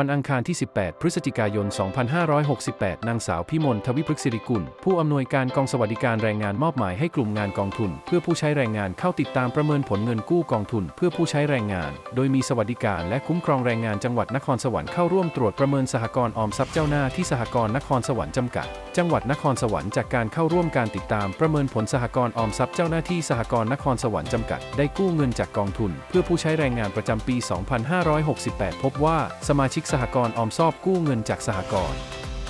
วันอังคารที่ 18 พฤศจิกายน 2568 นางสาวพิมลทวิพฤกษิริกุล ผู้อำนวยการกองสวัสดิการแรงงานมอบหมายให้กลุ่มงานกองทุน เพื่อผู้ใช้แรงงานเข้าติดตามประเมินผลเงินกู้กองทุน เพื่อผู้ใช้แรงงาน โดยมีสวัสดิการและคุ้มครองแรงงานจังหวัดนครสวรรค์เข้าร่วมตรวจประเมินสหกรณ์ออมทรัพย์เจ้าหน้าที่สหกรณ์นครสวรรค์จำกัด จังหวัดนครสวรรค์จากการเข้าร่วมการติดตามประเมินผลสหกรณ์ออมทรัพย์เจ้าหน้าที่สหกรณ์นครสวรรค์จำกัด ได้กู้เงินจากกองทุน เพื่อผู้ใช้แรงงานประจำปี 2568 พบว่าสมาชิกสหกรณ์ออมทรัพย์กู้เงินจากสหกรณ์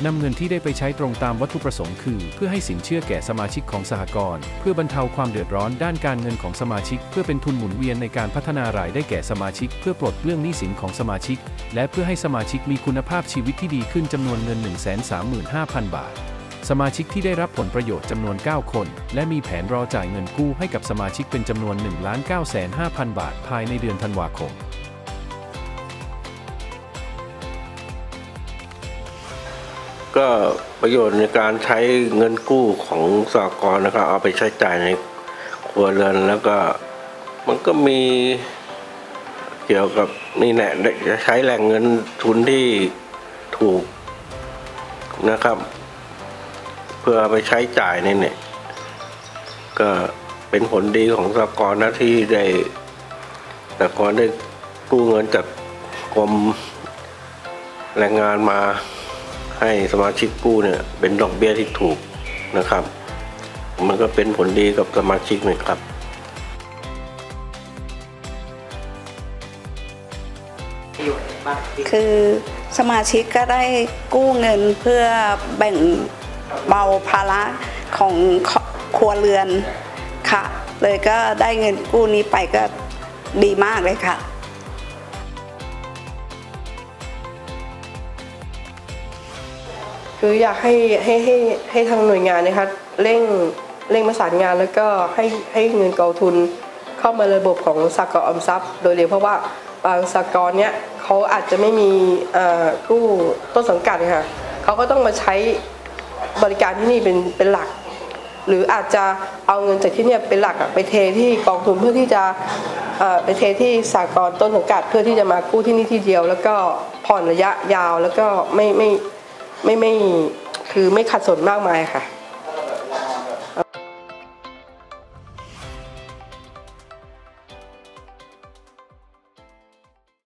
นำเงินที่ได้ไปใช้ตรงตามวัตถุประสงค์คือ เพื่อให้สินเชื่อแก่สมาชิกของสหกรณ์เพื่อบรรเทาความเดือดร้อนด้านการเงินของสมาชิก เพื่อเป็นทุนหมุนเวียนในการพัฒนารายได้แก่สมาชิก เพื่อปลดเปลื้องหนี้สินของสมาชิก และเพื่อให้สมาชิกมีคุณภาพชีวิตที่ดีขึ้นจำนวนเงิน 135,000 บาท สมาชิกที่ได้รับผลประโยชน์จำนวน 9 คน และมีแผนรอจ่ายเงินกู้ให้กับสมาชิกเป็นจำนวน 1 9 5 0 0 0บาท ภายในเดือนธันวาคม ก็ประโยชน์ในการใช้เงินกู้ของสหกรณ์นะครับ เอาไปใช้จ่ายในครัวเรือนแล้วก็มันก็มีเกี่ยวกับนี่แหละจะใช้แหล่งเงินทุนที่ถูกนะครับ เพื่อไปใช้จ่ายนี่เนี่ยก็เป็นผลดีของสหกรณ์นะที่ได้สหกรณ์ได้กู้เงินจากกรมแรงงานมา ให้สมาชิกกู้เนี่ยเป็นดอกเบี้ยที่ถูกนะครับ มันก็เป็นผลดีกับสมาชิกนะครับประโยชน์อะไรบ้างที่คือสมาชิกก็ได้กู้เงินเพื่อแบ่งเบาภาระของครัวเรือนค่ะ เลยก็ได้เงินกู้นี้ไปก็ดีมากเลยค่ะ คืออยากให้ให้ให้ให้ทางหน่วยงานนะคะเร่งเร่งประสานงานแล้วก็ให้ให้เงินกองทุนเข้ามาระบบของสากลออมทรัพย์ โดยเร็วเพราะว่าบางสากลเนี้ยเขาอาจจะไม่มีอ่อกู้ต้นสังกัดค่ะเขาก็ต้องมาใช้บริการที่นี่เป็นเป็นหลัก หรืออาจจะเอาเงินจากที่เนี่ยเป็นหลักไปเทที่กองทุนเพื่อที่จะเอ่อไปเทที่สากลต้นสังกัดเพื่อที่จะมากู้ที่นี่ที่เดียว แล้วก็ผ่อนระยะยาวแล้วก็ไม่ไม่ ไม่ไม่คือไม่ขัดสนมากมายค่ะ